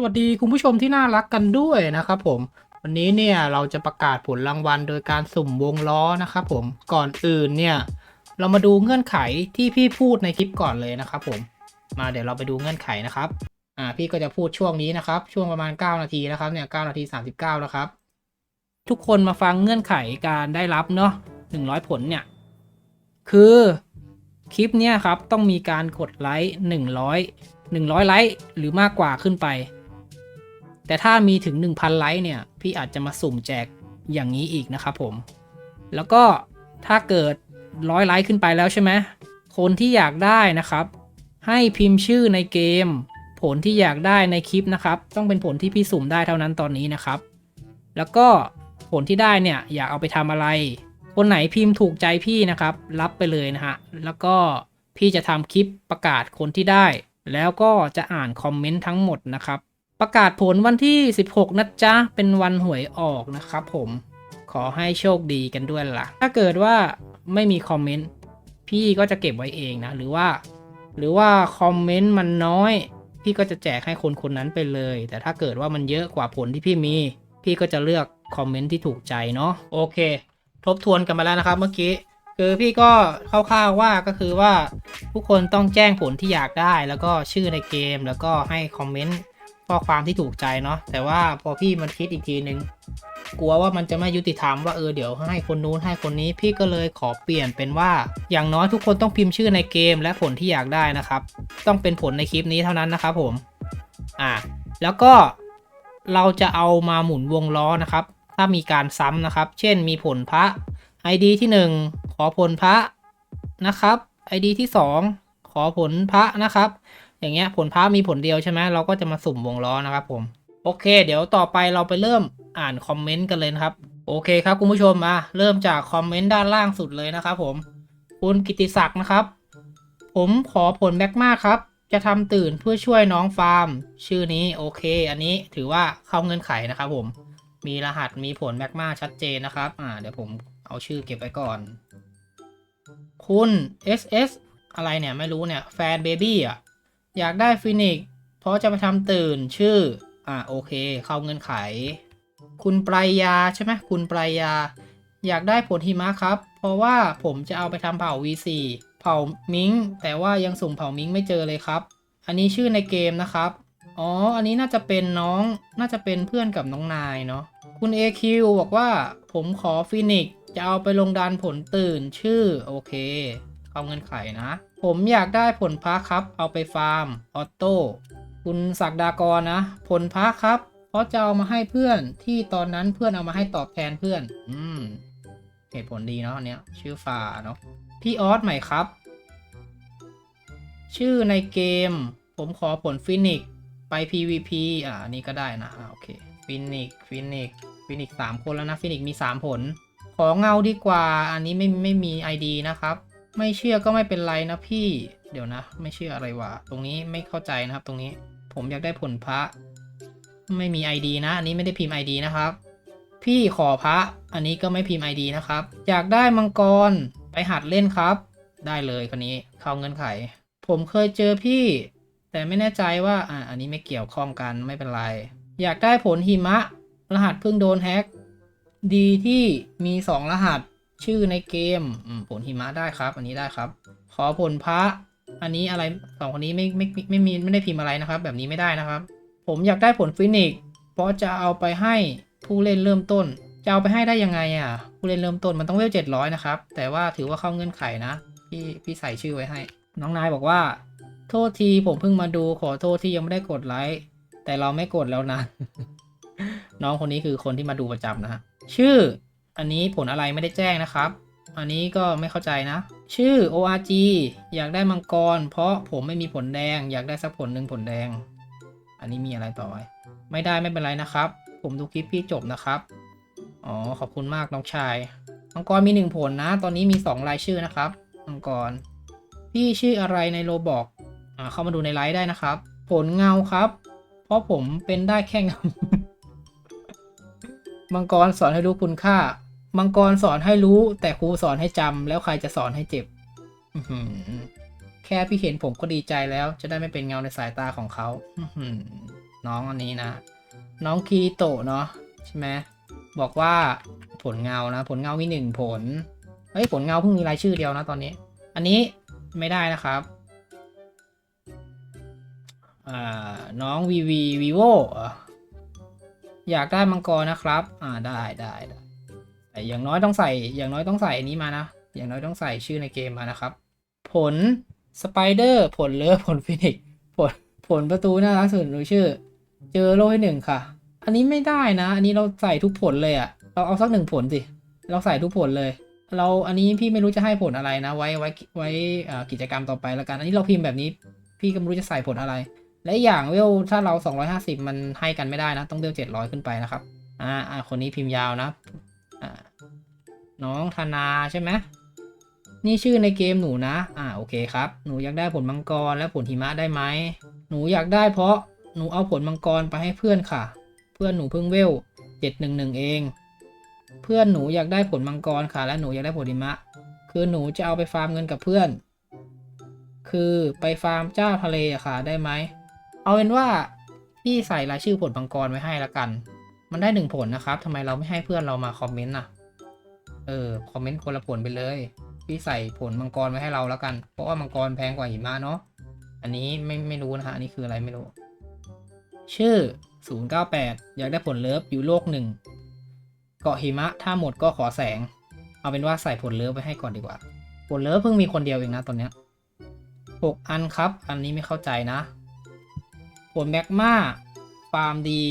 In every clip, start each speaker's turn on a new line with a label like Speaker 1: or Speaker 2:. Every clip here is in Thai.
Speaker 1: สวัสดีคุณผู้ชมที่น่ารักกันด้วยนะครับผม วันนี้เนี่ยเราจะประกาศผลรางวัลโดยการสุ่มวงล้อนะครับผมก่อนอื่นเนี่ย เรามาดูเงื่อนไขที่พี่พูดในคลิปก่อนเลยนะครับผมมาเดี๋ยวเราไปดูเงื่อนไขนะครับอ่าพี่ก็จะพูดช่วงนี้นะครับ ช่วงประมาณ 9 นาทีนะครับเนี่ย9นาที 39 แล้วครับ ทุกคนมาฟังเงื่อนไขการได้รับเนาะ100 ผลเนี่ย คือคลิปเนี่ยครับต้องมีการกดไลค์100 100 ไลค์หรือมากกว่าขึ้นไป แต่ถ้ามีถึง 1,000 ไลค์เนี่ย พี่อาจจะมาสุ่มแจกอย่างนี้อีกนะครับผม แล้วก็ถ้าเกิดร้อยไลค์ขึ้นไปแล้วใช่ไหมคนที่อยากได้นะครับ ให้พิมพ์ชื่อในเกม ผลที่อยากได้ในคลิปนะครับ ต้องเป็นผลที่พี่สุ่มได้เท่านั้นตอนนี้นะครับ แล้วก็ผลที่ได้เนี่ยอยากเอาไปทำอะไร คนไหนพิมพ์ถูกใจพี่นะครับ รับไปเลยนะฮะแล้วก็พี่จะทำคลิปประกาศคนที่ได้ แล้วก็จะอ่านคอมเมนต์ทั้งหมดนะครับ ประกาศผลวันที่ 16 นะจ๊ะ เป็นวันหวยออกนะครับผม ขอให้โชคดีกันด้วยล่ะ ถ้าเกิดว่าไม่มีคอมเมนต์ พี่ก็จะเก็บไว้เองนะ หรือว่า หรือว่าคอมเมนต์มันน้อย พี่ก็จะแจกให้คนคนนั้นไปเลย แต่ถ้าเกิดว่ามันเยอะกว่าผลที่พี่มี พี่ก็จะเลือกคอมเมนต์ที่ถูกใจเนาะ โอเค ทบทวนกันมาแล้วนะครับเมื่อกี้ คือพี่ก็คร่าวๆว่าก็คือว่าทุกคนต้องแจ้งผลที่อยากได้ แล้วก็ชื่อในเกม แล้วก็ให้คอมเมนต์ ข้อความที่ถูกใจเนาะแต่ว่าพอพี่มันคิดอีกทีนึงกลัวว่ามันจะไม่ยุติธรรมว่าเออเดี๋ยวให้คนนู้นให้คนนี้พี่ก็เลยขอเปลี่ยนเป็นว่า อย่างน้อยทุกคนต้องพิมพ์ชื่อในเกมและผลที่อยากได้นะครับ ต้องเป็นผลในคลิปนี้เท่านั้นนะครับผมอ่าแล้วก็เราจะเอามาหมุนวงล้อนะครับ ถ้ามีการซ้ำนะครับ เช่นมีผลพระ ID ที่ 1 ขอผลพระนะครับ ID ที่ 2 ขอผลพระนะครับ อย่างเงี้ยผลพระมีผลเดียวใช่ไหมเราก็จะมาสุ่มวงล้อนะครับผม โอเค เดี๋ยวต่อไปเราไปเริ่มอ่านคอมเมนต์กันเลยครับ โอเคครับคุณผู้ชมมาเริ่มจากคอมเมนต์ด้านล่างสุดเลยนะครับผมคุณกิติศักดิ์นะครับ ผมขอผลแบ็กมากครับ จะทำตื่นเพื่อช่วยน้องฟาร์ม ชื่อนี้โอเค อันนี้ถือว่าเข้าเงื่อนไขนะครับผมมีรหัสมีผลแบ็กมาชัดเจนนะครับ อ่า เดี๋ยวผมเอาชื่อเก็บไว้ก่อน คุณ SS อะไรเนี่ย ไม่รู้เนี่ย แฟนเบบี้อะ อยากได้ฟินิกเพราะจะไปทำตื่นชื่อ อ่าโอเค เข้าเงื่อนไข คุณปรายยาใช่ไหมคุณปรายยา อยากได้ผลหิมะครับ เพราะว่าผมจะเอาไปทำเผ่า V4 เผ่ามิงแต่ว่ายังสุ่มเผ่ามิงไม่เจอเลยครับ อันนี้ชื่อในเกมนะครับ อ๋อ อันนี้น่าจะเป็นน้อง น่าจะเป็นเพื่อนกับน้องนายเนาะ คุณ AQ บอกว่าผมขอฟินิกจะเอาไปลงดันผลตื่นชื่อ โอเค เข้าเงื่อนไขนะ ผมอยากได้ผลพักครับ เอาไปฟาร์ม ออโต้ คุณศักดากรนะ ผลพักครับเพราะจะเอามาให้เพื่อนที่ตอนนั้นเพื่อนเอามาให้ตอบแทนเพื่อน อืม เหตุผลดีเนาะอันเนี้ย ชื่อฟาเนาะ พี่ออสใหม่ครับ ชื่อในเกม ผมขอผลฟินิกไป PVP อ่าอันนี้ก็ได้นะอ่าโอเค ฟินิกฟินิกฟินิกสามคนแล้วนะ ฟินิกมีสามผล ขอเงาดีกว่า อันนี้ไม่ไม่มี ID นะครับ ไม่เชื่อก็ไม่เป็นไรนะพี่ เดี๋ยวนะ ไม่เชื่ออะไรวะ ตรงนี้ไม่เข้าใจนะครับ ตรงนี้ ผมอยากได้ผลพระ ไม่มี ID นะ อันนี้ไม่ได้พิมพ์ ID นะครับ พี่ขอพระ อันนี้ก็ไม่พิมพ์ ID นะครับ อยากได้มังกร ไปหัดเล่นครับ ได้เลยคนนี้ เข้าเงื่อนไข ผมเคยเจอพี่ แต่ไม่แน่ใจว่า อ่า อันนี้ไม่เกี่ยวข้องกัน ไม่เป็นไร อยากได้ผลหิมะ รหัสเพิ่งโดนแฮ็ก ดีที่มี 2 รหัส ชื่อในเกมผลหิมะได้ครับ อันนี้ได้ครับ ขอผลพระอันนี้อะไรสองคนนี้ไม่ไม่ไม่ไม่มีไม่ได้พิมพ์อะไรนะครับ แบบนี้ไม่ได้นะครับ ผมอยากได้ผลฟินิกเพราะจะเอาไปให้ผู้เล่นเริ่มต้น จะเอาไปให้ได้ยังไงอะ ผู้เล่นเริ่มต้นมันต้องเวลเจ็ดร้อยนะครับ แต่ว่าถือว่าเข้าเงื่อนไขนะพี่พี่ใส่ชื่อไว้ให้ น้องนายบอกว่า โทษทีผมเพิ่งมาดูขอโทษที่ยังไม่ได้กดไลค์แต่เราไม่กดแล้วนะ น้องคนนี้คือคนที่มาดูประจำนะฮะชื่อ อันนี้ผลอะไรไม่ได้แจ้งนะครับ อันนี้ก็ไม่เข้าใจนะ ชื่อ ORG อยากได้มังกร เพราะผมไม่มีผลแดง อยากได้สักผลหนึ่งผลแดง อันนี้มีอะไรต่อไมไม่ได้ไม่เป็นไรนะครับ ผมดูคลิปพี่จบนะครับ อ๋อขอบคุณมากน้องชาย มังกรมีหนึ่งผลนะ ตอนนี้มีสองรายชื่อนะครับ มังกร พี่ชื่ออะไรในโรบอกอ่าเข้ามาดูในไลฟ์ได้นะครับ ผลเงาครับ เพราะผมเป็นได้แค่เงา มังกรสอนให้รู้คุณค่า มังกรสอนให้รู้ แต่ครูสอนให้จำแล้วใครจะสอนให้เจ็บแค่พี่เห็นผมก็ดีใจแล้ว จะได้ไม่เป็นเงาในสายตาของเขาน้องอันนี้นะ น้องคีโตะเนาะใช่ไหมบอกว่าผลเงานะ ผลเงามีหนึ่งผลเฮ้ยผลเงาเพิ่งมีรายชื่อเดียวนะตอนนี้ อันนี้ไม่ได้นะครับน้องวีวีวีโวอยากได้มังกรนะครับ อ่าได้ได้ได้ อย่างน้อยต้องใส่อย่างน้อยต้องใส่อันนี้มานะ อย่างน้อยต้องใส่ชื่อในเกมมานะครับ ผลสไปเดอร์ผลเลือผลฟินิกผลผลประตูน่ารักสุดรู้ชื่อ เจอโลให้หนึ่งค่ะ อันนี้ไม่ได้นะ อันนี้เราใส่ทุกผลเลยอะเราเอาสักหนึ่งผลสิเราใส่ทุกผลเลย เราอันนี้พี่ไม่รู้จะให้ผลอะไรนะ ไว้ไว้ไว้กิจกรรมต่อไปแล้วกัน อันนี้เราพิมพ์แบบนี้ พี่ก็ไม่รู้จะใส่ผลอะไร และอย่างเวลถ้าเรา 250 มันให้กันไม่ได้นะ ต้องเวล700 ขึ้นไปนะครับอ่าคนนี้พิมพ์ยาวนะ น้องธนาใช่ไหมนี่ชื่อในเกมหนูนะ อ่าโอเคครับ หนูอยากได้ผลมังกรและผลหิมะได้ไหม หนูอยากได้เพราะหนูเอาผลมังกรไปให้เพื่อนค่ะ เพื่อนหนูเพิ่งเวลเจ็ดหนึ่งหนึ่งเอง เพื่อนหนูอยากได้ผลมังกรค่ะ และหนูอยากได้ผลหิมะ คือหนูจะเอาไปฟาร์มเงินกับเพื่อน คือไปฟาร์มเจ้าทะเลอะค่ะได้ไหม เอาเป็นว่าพี่ใส่รายชื่อผลมังกรไว้ให้ละกัน มันได้หนึ่งผลนะครับทำไมเราไม่ให้เพื่อนเรามาคอมเมนต์น่ะ เออ คอมเมนต์คนละผลไปเลย พี่ใส่ผลมังกรไว้ให้เราแล้วกัน เพราะว่ามังกรแพงกว่าหิมะเนาะ อันนี้ไม่ไม่รู้นะฮะ อันนี้คืออะไรไม่รู้ ชื่อ 098 อยากได้ผลเลิฟอยู่โลกหนึ่ง เกาะหิมะ ถ้าหมดก็ขอแสง เอาเป็นว่าใส่ผลเลิฟไปให้ก่อนดีกว่า ผลเลิฟเพิ่งมีคนเดียวเองนะตอนเนี้ยหกอันครับ อันนี้ไม่เข้าใจนะ ผลแมกมาฟาร์มดี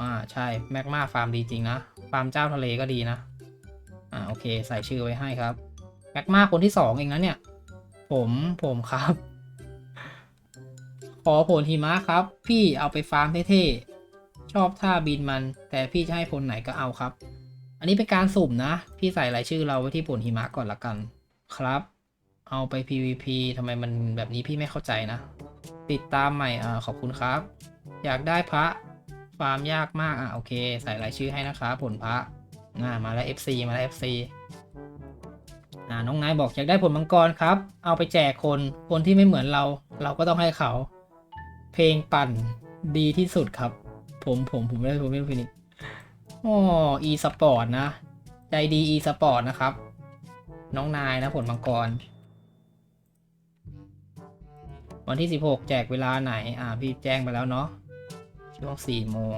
Speaker 1: อ่าใช่แมกมาฟาร์มดีจริงนะฟาร์มเจ้าทะเลก็ดีนะอ่าโอเค ใส่ชื่อไว้ให้ครับแมกมาคนที่สองเองนะเนี่ย ผมผมครับ ขอผลหิมะครับ พี่เอาไปฟาร์มเท่ๆชอบท่าบินมัน แต่พี่จะให้ผลไหนก็เอาครับ อันนี้เป็นการสุ่มนะ พี่ใส่รายชื่อเราไว้ที่ผลหิมะก่อนละกันครับ เอาไป PVP ทำไมมันแบบนี้พี่ไม่เข้าใจนะ ติดตามใหม่อ่าขอบคุณครับ อยากได้พระ ฟาร์มยากมาก อะ โอเค ใส่รายชื่อให้นะครับผลพระอ่ามาแล้ว FC มาแล้ว FC อ่าน้องนายบอกอยากได้ผลมังกรครับ เอาไปแจกคนคนที่ไม่เหมือนเรา เราก็ต้องให้เขา เพลงปั่นดีที่สุดครับ ผมผมผมไม่ได้ผมไม่ได้ฟินิกอ๋อ e สปอร์ตนะ ใจดี e สปอร์ตนะครับ น้องนายนะผลมังกร วันที่ 16 แจกเวลาไหน อ่า พี่แจ้งไปแล้วเนาะ ช่วง4โมง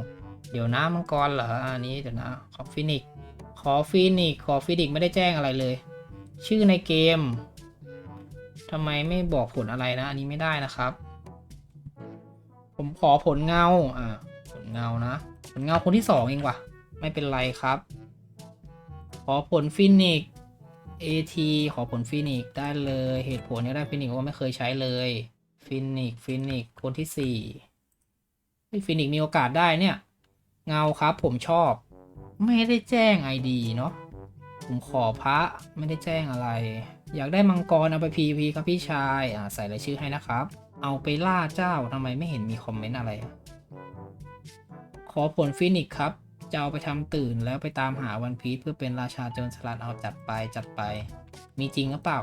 Speaker 1: เดี๋ยวนะมังกรเหรออันนี้เดี๋ยวนะขอฟินิกขอฟินิกขอฟินิกไม่ได้แจ้งอะไรเลย ชื่อในเกมทำไมไม่บอกผลอะไรนะ อันนี้ไม่ได้นะครับ ผมขอผลเงาอ่าผลเงานะ ผลเงาคนที่สองเองว่ะ ไม่เป็นไรครับ ขอผลฟินิก AT ขอผลฟินิกได้เลย เหตุผลเนี่ยได้ฟินิกว่าไม่เคยใช้เลย ฟินิกฟินิกคนที่สี่ ฟินิกมีโอกาสได้เนี่ย เงาครับผมชอบ ไม่ได้แจ้ง ID เนาะผมขอพระไม่ได้แจ้งอะไร อยากได้มังกรเอาไป PVP ครับพี่ชายอ่าใส่รายชื่อให้นะครับ เอาไปล่าเจ้าทำไมไม่เห็นมีคอมเมนต์อะไร ขอผลฟินิกส์ครับจะเอาไปทำตื่นแล้วไปตามหาวันพีชเพื่อเป็นราชาโจรสลัดเอาจัดไปจัดไป มีจริงหรือเปล่า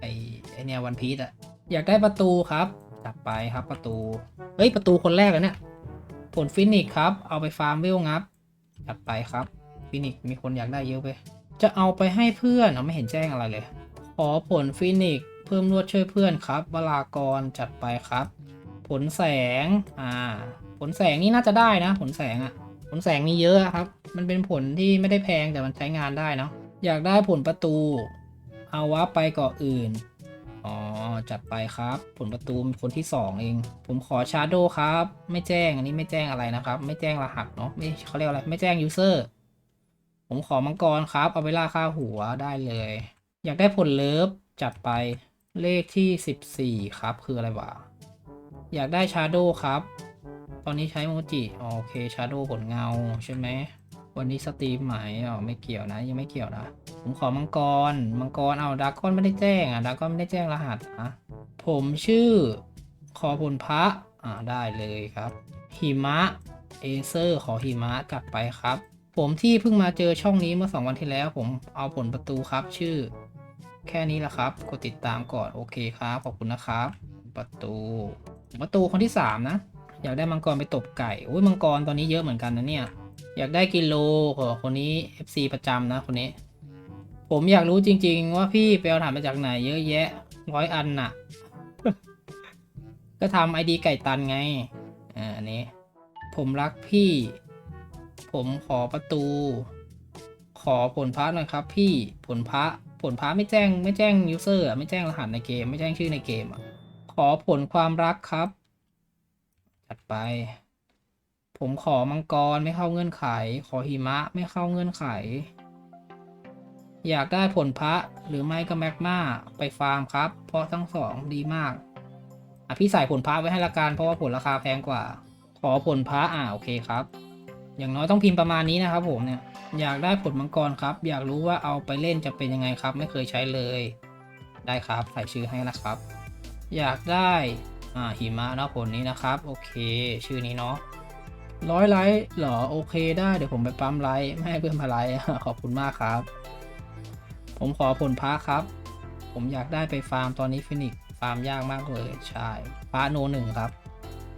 Speaker 1: ไอไอเนี่ยวันพีชอะอยากได้ประตูครับ จัดไปครับประตู เฮ้ยประตูคนแรกแล้วเนี่ย ผลฟินิกครับ เอาไปฟาร์มเวลงับจัดไปครับ ฟินิกมีคนอยากได้เยอะไป จะเอาไปให้เพื่อนเอาไม่เห็นแจ้งอะไรเลย ขอผลฟินิกเพิ่มรวดช่วยเพื่อนครับวลากรจัดไปครับ ผลแสง อ่า ผลแสงนี่น่าจะได้นะ ผลแสงอะผลแสงมีเยอะครับ มันเป็นผลที่ไม่ได้แพงแต่มันใช้งานได้เนาะ อยากได้ผลประตู เอาวะไปเกาะอื่น อ๋อ จัดไปครับ ผลประตูคนที่สองเอง ผมขอชาร์โดครับ ไม่แจ้ง อันนี้ไม่แจ้งอะไรนะครับ ไม่แจ้งรหัสเนาะ ไม่เขาเรียกอะไร ไม่แจ้งยูเซอร์ ผมขอมังกรครับ เอาไปล่าค่าหัวได้เลย อยากได้ผลเลิฟ จัดไป เลขที่ 14 ครับ คืออะไรวะ อยากได้ชาร์โดครับ ตอนนี้ใช้โมจิ โอเค ชาร์โดผลเงาใช่ไหม วันนี้สตรีมไหมอ๋อไม่เกี่ยวนะ ยังไม่เกี่ยวนะ ผมขอมังกร มังกร เอาดากอนไม่ได้แจ้งอะดากอนไม่ได้แจ้งรหัสนะผมชื่อขอผลพระอ่าได้เลยครับหิมะเอเซอร์ขอหิมะจัดไปครับ ผมที่เพิ่งมาเจอช่องนี้เมื่อ 2 วันที่แล้ว ผมเอาผลประตูครับ ชื่อ แค่นี้แหละครับ กดติดตามก่อนโอเคครับขอบคุณนะครับ ประตู ประตูคนที่ 3 นะ อยากได้มังกรไปตบไก่อุ้ยมังกรตอนนี้เยอะเหมือนกันนะเนี่ย อยากได้กิโลขอคนนี้ FC ประจำนะคนนี้ ผมอยากรู้จริง ๆ ว่าพี่ไปเอาถ่านมาจากไหน เยอะแยะร้อยอันน่ะ ก็ทำไอดีไก่ตันไงอ่าอันนี้ ผมรักพี่ ผมขอประตู ขอผลพระหน่อยครับ พี่ผลพระผลพระไม่แจ้งไม่แจ้งยูเซอร์ไม่แจ้งรหัสในเกม ไม่แจ้งชื่อในเกมอะขอผลความรักครับ จัดไป ผมขอมังกรไม่เข้าเงื่อนไข ขอหิมะไม่เข้าเงื่อนไข อยากได้ผลพระหรือไม่ก็แมกมาไปฟาร์มครับ เพราะทั้งสองดีมาก อะพี่ใส่ผลพระไว้ให้ละกันเพราะว่าผลราคาแพงกว่า ขอผลพระอ่าโอเคครับ อย่างน้อยต้องพิมพ์ประมาณนี้นะครับผมเนี่ย อยากได้ผลมังกรครับ อยากรู้ว่าเอาไปเล่นจะเป็นยังไงครับ ไม่เคยใช้เลย ได้ครับใส่ชื่อให้ละครับ อยากได้อ่าหิมะเนาะผลนี้นะครับ โอเค ชื่อนี้เนาะ ร้อยไลค์เหรอโอเคได้เดี๋ยวผมไปปั๊มไลค์ไม่ให้เพิ่อนมพลายขอบคุณมากครับ ผมขอผลพระครับ ผมอยากได้ไปฟาร์มตอนนี้ฟินิกฟาร์มยากมากเลยใช่พระโนหนึ่งครับ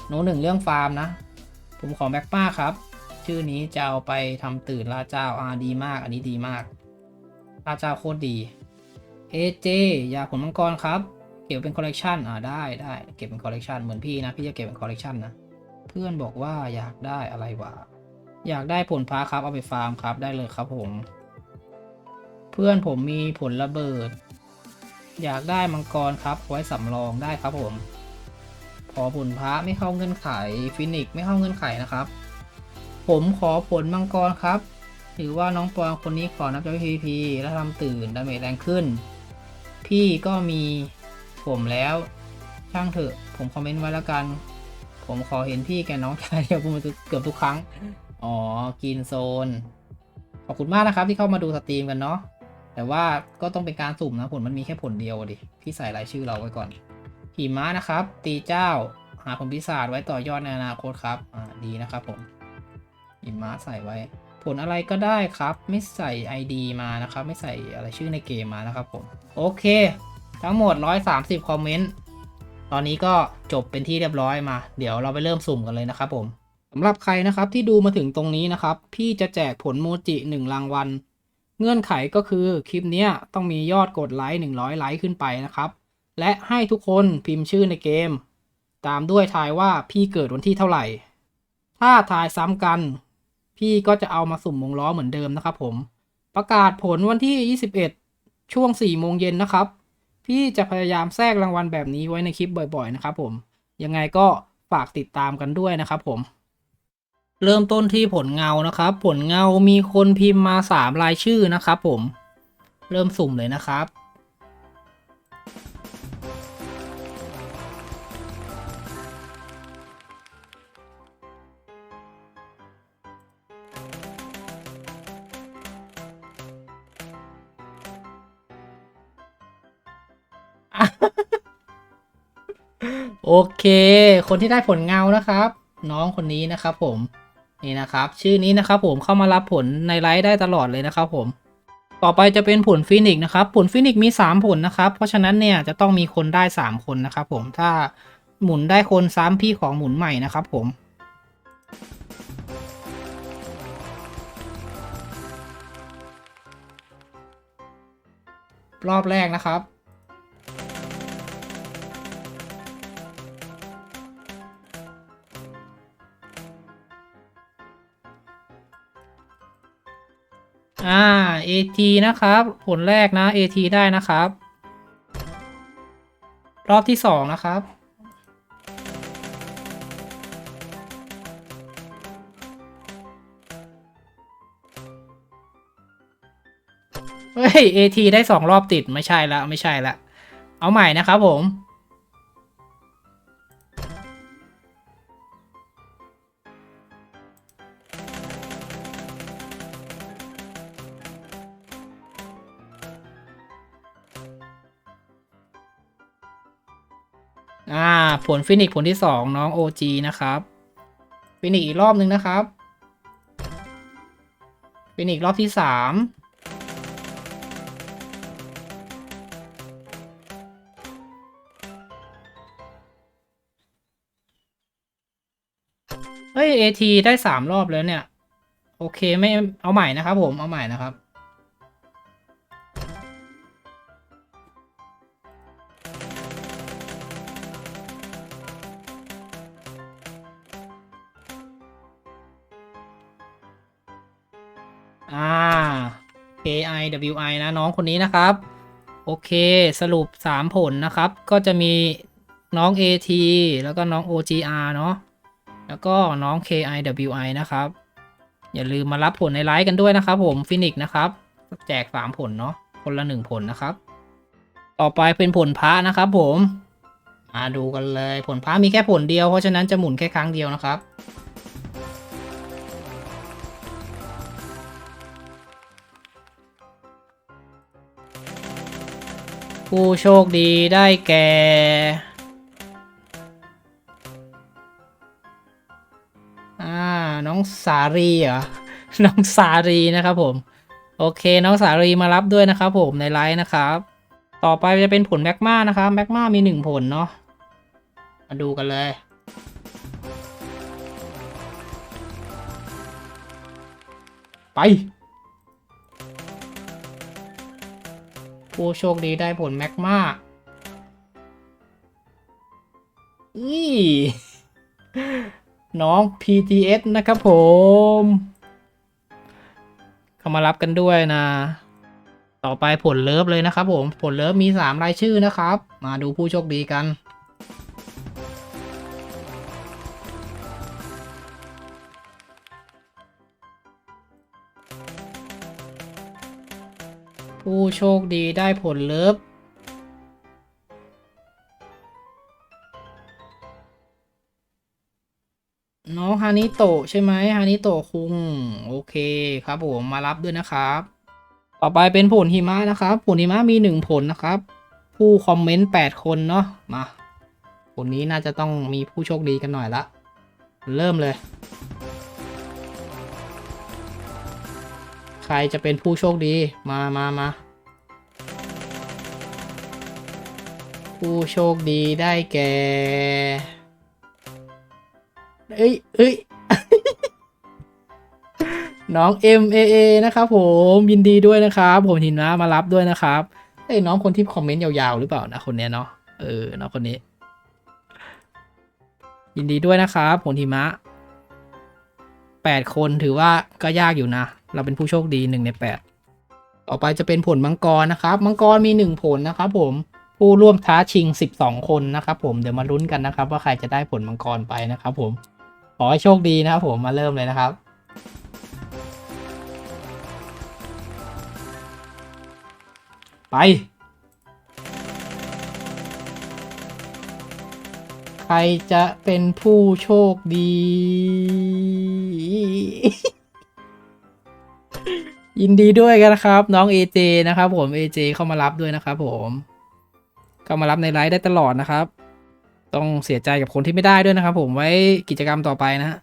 Speaker 1: โนหนึ่งเรื่องฟาร์มนะ ผมขอแบ็กป้าครับ ชื่อนี้จะเอาไปทำตื่นล่าเจ้าอ่าดีมาก อันนี้ดีมากล่าเจ้าโคตรดีเอเจยาผลมังกรครับ เก็บเป็นคอลเลกชันอ่าได้ได้เก็บเป็นคอลเลกชันเหมือนพี่นะพี่จะเก็บเป็นคอลเลกชันนะ พื่อนบอกว่าอยากได้อะไรวะ อยากได้ผลพาครับเอาไปฟาร์มครับได้เลยครับผม เพื่อนผมมีผลระเบิด อยากได้มังกรครับไว้สำรองได้ครับผมขอผลพระไม่เข้าเงื่อนไขฟินิกไม่เข้าเงื่อนไขนะครับ ผมขอผลมังกรครับถือว่าน้องปอนคนนี้ขอนับจาก PVP และทำตื่นดาเมจแรงขึ้น พี่ก็มีผมแล้วช่างเถอะ ผมคอมเมนต์ไว้แล้วกัน ผมขอเห็นพี่แกน้องชายเดียวกูมาเกือบทุกครั้ง อ๋อกินโซน ขอบคุณมากนะครับที่เข้ามาดูสตรีมกันเนาะ แต่ว่าก็ต้องเป็นการสุ่มนะผลมันมีแค่ผลเดียวดิ พี่ใส่รายชื่อเราไว้ก่อนหิมะนะครับ ตีเจ้า หาผลพิศาจไว้ต่อยอดในอนาคตครับ อ่า ดีนะครับผมหิมะใส่ไว้ ผลอะไรก็ได้ครับ ไม่ใส่ ID มานะครับ ไม่ใส่อะไรชื่อในเกมมานะครับผม โอเค ทั้งหมด 130 คอมเมนต์ ตอนนี้ก็จบเป็นที่เรียบร้อยมา เดี๋ยวเราไปเริ่มสุ่มกันเลยนะครับผมสำหรับใครนะครับที่ดูมาถึงตรงนี้นะครับ พี่จะแจกผลโมจิ1รางวัล เงื่อนไขก็คือคลิปนี้ต้องมียอดกดไลค์100 ไลค์ขึ้นไปนะครับ และให้ทุกคนพิมพ์ชื่อในเกม ตามด้วยทายว่าพี่เกิดวันที่เท่าไหร่ ถ้าทายซ้ำกัน พี่ก็จะเอามาสุ่มวงล้อเหมือนเดิมนะครับผม ประกาศผลวันที่ 21 ช่วง4โมงเย็นนะครับ พี่จะพยายามแทรกรางวัลแบบนี้ไว้ในคลิปบ่อย ๆ นะครับผมยังไงก็ฝากติดตามกันด้วยนะครับผม เริ่มต้นที่ผลเงานะครับ ผลเงามีคนพิมพ์มา 3 รายชื่อนะครับผม เริ่มสุ่มเลยนะครับ เค คนที่ได้ผลเงานะครับ น้องคนนี้นะครับผมนี่นะครับ ชื่อนี้นะครับผมเข้ามารับผลในไลฟ์ได้ตลอดเลยนะครับผม ต่อไปจะเป็นผลฟินิกนะครับ ผลฟินิกส์มี 3 ผลนะครับ เพราะฉะนั้นเนี่ยจะต้องมีคนได้ 3 คนนะครับผมถ้าหมุนได้คนซ้ำพี่ของหมุนใหม่นะครับผมรอบแรกนะครับ อ่า AT นะครับ ผลแรกนะ AT ได้นะครับ รอบที่สองนะครับ เฮ้ย AT ได้สองรอบติดไม่ใช่ละ ไม่ใช่ละ เอาใหม่นะครับผม ผลฟินิกซ์ผลที่สองน้อง OG นะครับ ฟินิกซ์อีกรอบนึงนะครับ ฟินิกซ์รอบที่สามฮ้ยเอทีได้สามรอบแล้วเนี่ย โอเคไม่เอาใหม่นะครับผมเอาใหม่นะครับ K I W I นะน้องคนนี้นะครับ โอเคสรุป 3 ผลนะครับ ก็จะมีน้อง AT แล้วก็น้อง OGR เนาะแล้วก็น้อง K I W I นะครับ อย่าลืมมารับผลในไลฟ์กันด้วยนะครับผมฟินิกนะครับ แจก 3 ผลเนาะคนละ 1 ผลนะครับ ต่อไปเป็นผลพระนะครับผมมาดูกันเลยผลพระมีแค่ผลเดียวเพราะฉะนั้นจะหมุนแค่ครั้งเดียวนะครับ ผู้โชคดีได้แก่อ่าน้องสารีเหรอ น้องสารีนะครับผม โอเคน้องสารีมารับด้วยนะครับผมในไลฟ์นะครับ ต่อไปจะเป็นผลแมกมานะครับแมกมามีหนึ่งผลเนาะ มาดูกันเลยไป ผู้โชคดีได้ผลแมกมาอี่น้อง PTS นะครับผม เข้ามารับกันด้วยนะ ต่อไปผลเลิฟเลยนะครับผม ผลเลิฟมี 3 รายชื่อนะครับ มาดูผู้โชคดีกัน ผู้โชคดีได้ผลเลิฟน้องฮานิโตะใช่ไหมฮานิโตะคุง โอเคครับผมมารับด้วยนะครับ ต่อไปเป็นผลหิมะนะครับ ผลหิมะมีหนึ่งผลนะครับ ผู้คอมเมนต์แปดคนเนาะมาผลนี้น่าจะต้องมีผู้โชคดีกันหน่อยละ เริ่มเลย ใครจะเป็นผู้โชคดีมามามาผู้โชคดีได้แก่เอ้ยเอ้ยน้อง M A A นะครับผมยินดีด้วยนะครับ ผมหินนะมารับด้วยนะครับไอ้ยน้องคนที่คอมเมนต์ยาวๆหรือเปล่านะคนเนี้ยเนาะเออน้องคนนี้ ยินดีด้วยนะครับผลหิมะแปดคนถือว่าก็ยากอยู่นะ เราเป็นผู้โชคดีหนึ่งในแปดต่อไปจะเป็นผลมังกรนะครับมังกรมีหนึ่งผลนะครับผมผู้ร่วมท้าชิงสิบสองคนนะครับผมเดี๋ยวมาลุ้นกันนะครับ ว่าใครจะได้ผลมังกรไปนะครับผมขอให้โชคดีนะครับผมมาเริ่มเลยนะครับไป ใครจะเป็นผู้โชคดี ยินดีด้วยกันนะครับ น้อง AJ นะครับผม AJ เข้ามารับด้วยนะครับผมเข้ามารับในไลฟ์ได้ตลอดนะครับ ต้องเสียใจกับคนที่ไม่ได้ด้วยนะครับผมไว้กิจกรรมต่อไปนะฮะ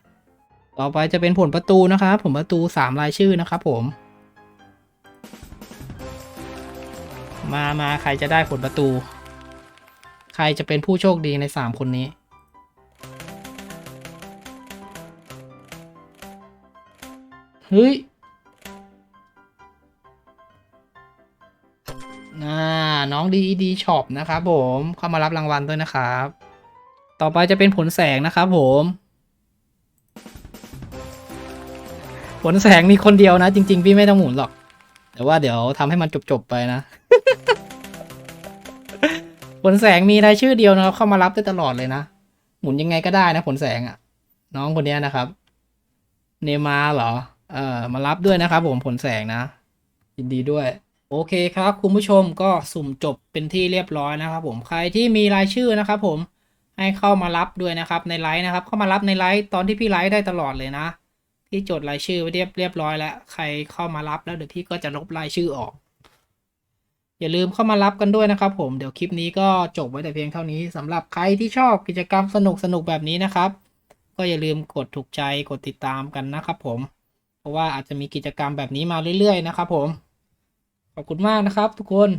Speaker 1: ต่อไปจะเป็นผลประตูนะครับผลประตูสามรายชื่อนะครับผม มามาใครจะได้ผลประตู ใครจะเป็นผู้โชคดีในสามคนนี้เฮ้ย อ่าน้องดีดีช็อปนะครับผมเข้ามารับรางวัลด้วยนะครับ ต่อไปจะเป็นผลแสงนะครับผม ผลแสงมีคนเดียวนะ จริง ๆ พี่ไม่ต้องหมุนหรอก แต่ว่าเดี๋ยวทำให้มันจบ ๆ ไปนะ ผลแสงมีรายชื่อเดียวนะครับ เข้ามารับได้ตลอดเลยนะ หมุนยังไงก็ได้นะ ผลแสงอะ่ะ น้องคนนี้นะครับ เนมาเหรอ เออมารับด้วยนะครับผมผลแสงนะยินดีด้วย โอเคครับคุณผู้ชมก็สุ่มจบเป็นที่เรียบร้อยนะครับ ผมใครที่มีรายชื่อนะครับ ผมให้เข้ามารับด้วยนะครับในไลฟ์นะครับ เข้ามารับในไลฟ์ตอนที่พี่ไลฟ์ได้ตลอดเลยนะพี่จดรายชื่อไว้เรียบเรียบร้อยแล้วใครเข้ามารับแล้วเดี๋ยวพี่ก็จะลบรายชื่อออก อย่าลืมเข้ามารับกันด้วยนะครับ ผมเดี๋ยวคลิปนี้ก็จบไว้แต่เพียงเท่านี้สำหรับใครที่ชอบกิจกรรมสนุกสนุกๆแบบนี้นะครับ ก็อย่าลืมกดถูกใจกดติดตามกันนะครับ ผม เพราะว่าอาจจะมีกิจกรรมแบบนี้มาเรื่อย ๆ นะครับ ผม ขอบคุณมากนะครับทุกคน